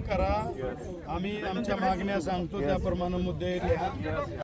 करा आम्ही आमच्या मागण्या सांगतो त्याप्रमाणे मुद्दे लिहा.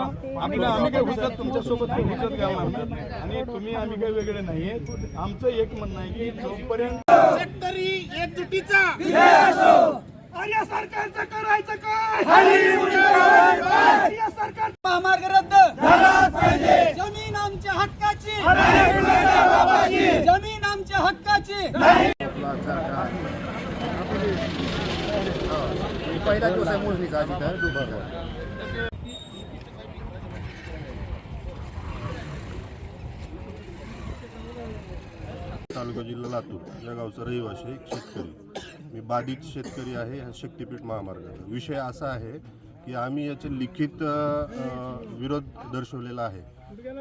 आपलं आम्ही काही हुजत तुमच्यासोबत हुजत घालणार नाही. आणि तुम्ही आम्ही काही वेगळे नाहीये आमचं एक म्हणणं आहे की जोपर्यंत शेतकरी एकजुटीचा. आर्य सरकारचं करायचं काय? आर्य सरकार महामार्ग रद्द जमीन आमच्या हक्काची. जमीन आमच्या हक्काची. पहिला दिवस आहे मोजणीचा आधी तर. दुपारचा तालुका जिल्हा लातूर या गावचा रहिवासी एक शेतकरी. मी बाधित शेतकरी आहे ह्या शक्तीपीठ महामार्गाचा विषय असा आहे की आम्ही याचे लिखित अ, विरोध दर्शवलेला आहे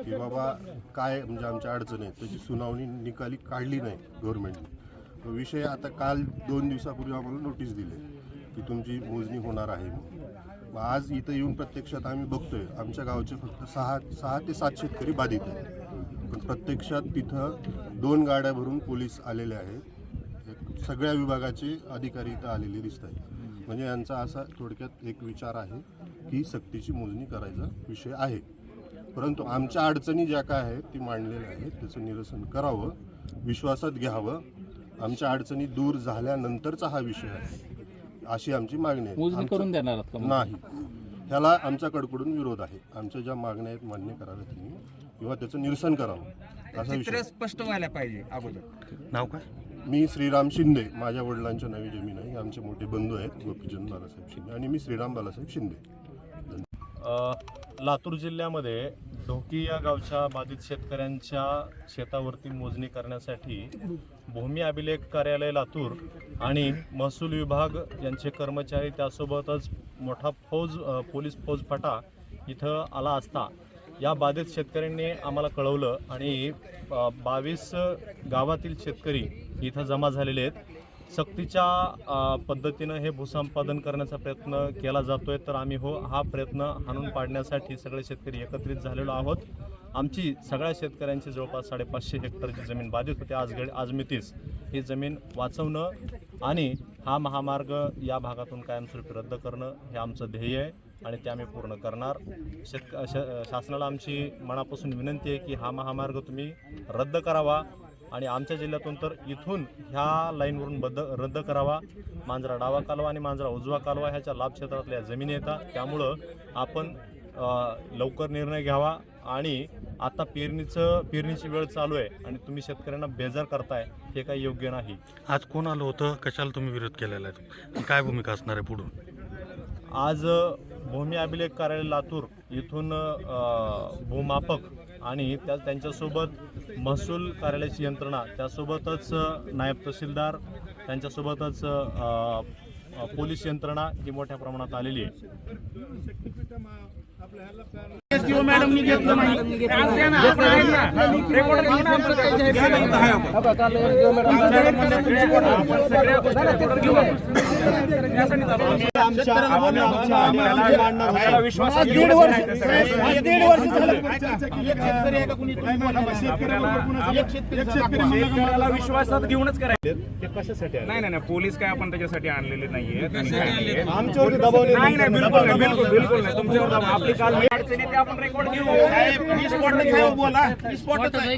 की बाबा काय म्हणजे आमच्या अडचणी आहेत त्याची सुनावणी निकाली काढली नाही गव्हर्नमेंटने विषय आता काल दोन दिवसापूर्वी आम्हाला नोटीस दिली की तुमची मोजणी होणार आहे मग आज इथं येऊन प्रत्यक्षात आम्ही बघतोय आमच्या गावचे फक्त सहा सहा ते सात शेतकरी बाधित आहेत. पण प्रत्यक्षात तिथं दोन गाड्या भरून पोलीस आलेले आहेत सगळ्या विभागाचे अधिकारी इथं आलेले दिसत आहेत. म्हणजे यांचा असा थोडक्यात एक विचार आहे की सक्तीची मोजणी करायचा विषय आहे. परंतु आमच्या अडचणी ज्या काय आहेत ती मांडलेल्या आहेत. त्याचं निरसन करावं विश्वासात घ्यावं. आमच्या अडचणी दूर झाल्यानंतरचा हा विषय आहे. अशी आमची मागणी आहे. करून देणार? नाही. ह्याला आमच्याकडून विरोध आहे. आमच्या ज्या मागण्या आहेत मान्य कराव्या तुम्ही. किंवा त्याचं निरसन करावं असा विषय. स्पष्ट व्हायला पाहिजे अगोदर. नाव काय? मी श्रीराम शिंदे माझ्या वडिलांच्या नावी जमीन आहे हे आमचे मोठे बंधू आहेत गोपीचंद बालासाहेब शिंदे आणि मी श्रीराम बालासाहेब शिंदे. अ, लातूर जिल्ह्यामध्ये ढोकी या गावच्या बाधित शेतकऱ्यांच्या शेतावरती मोजणी करण्यासाठी भूमी अभिलेख कार्यालय लातूर आणि महसूल विभाग यांचे कर्मचारी त्यासोबतच मोठा फौज अ, पोलीस फौज फाटा इथं आला असता. या बाधित शेतकऱ्यांनी आम्हाला कळवलं आणि बावीस गावातील शेतकरी इथं जमा झालेले आहेत. सक्तीच्या पद्धतीनं हे भूसंपादन करण्याचा प्रयत्न केला जातोय. तर आम्ही हो हा प्रयत्न हाणून पाडण्यासाठी सगळे शेतकरी एकत्रित झालेलो आहोत. आमची सगळ्या शेतकऱ्यांची जवळपास साडेपाचशे हेक्टरची जमीन बाधित होती आज घड आजमितीस ही जमीन वाचवणं आणि हा महामार्ग या भागातून कायमस्वरूपी रद्द करणं हे आमचं ध्येय आहे. आणि ते आम्ही पूर्ण करणार. शेतक श शासनाला आमची मनापासून विनंती आहे की हा महामार्ग तुम्ही रद्द करावा आणि आमच्या जिल्ह्यातून तर इथून ह्या लाईनवरून बद्द रद्द करावा. मांजरा डावा कालवा आणि मांजरा उजवा कालवा ह्याच्या लाभ क्षेत्रातल्या जमिनी येतात. त्यामुळं आपण लवकर निर्णय घ्यावा आणि आता पेरणीचं पेरणीची वेळ चालू आहे आणि तुम्ही शेतकऱ्यांना बेजार करताय हे काही योग्य नाही. आज कोण आलं होतं? कशाला तुम्ही विरोध केलेला आहे? काय भूमिका असणार आहे पुढून? आज भूमी अभिलेख कार्यालय लातूर इथून भूमापक आणि त्या त्यांच्यासोबत महसूल कार्यालयाची यंत्रणा त्यासोबतच नायब तहसीलदार त्यांच्यासोबतच पोलीस यंत्रणा ही मोठ्या प्रमाणात आलेली आहे. मॅडमनी घेतलं विश्वासात घेऊनच पोलीस काय आपण त्याच्यासाठी आणलेले दबाव. आपली काल अडचणी ते आपण रेकॉर्ड घेऊ बोला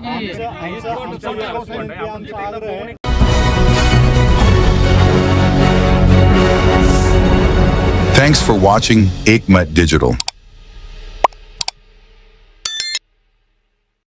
आमचं- आमचं- आमचं व्यवस्थापन ते आमचा आग्रह आहे Thanks for watching Aikmat Digital.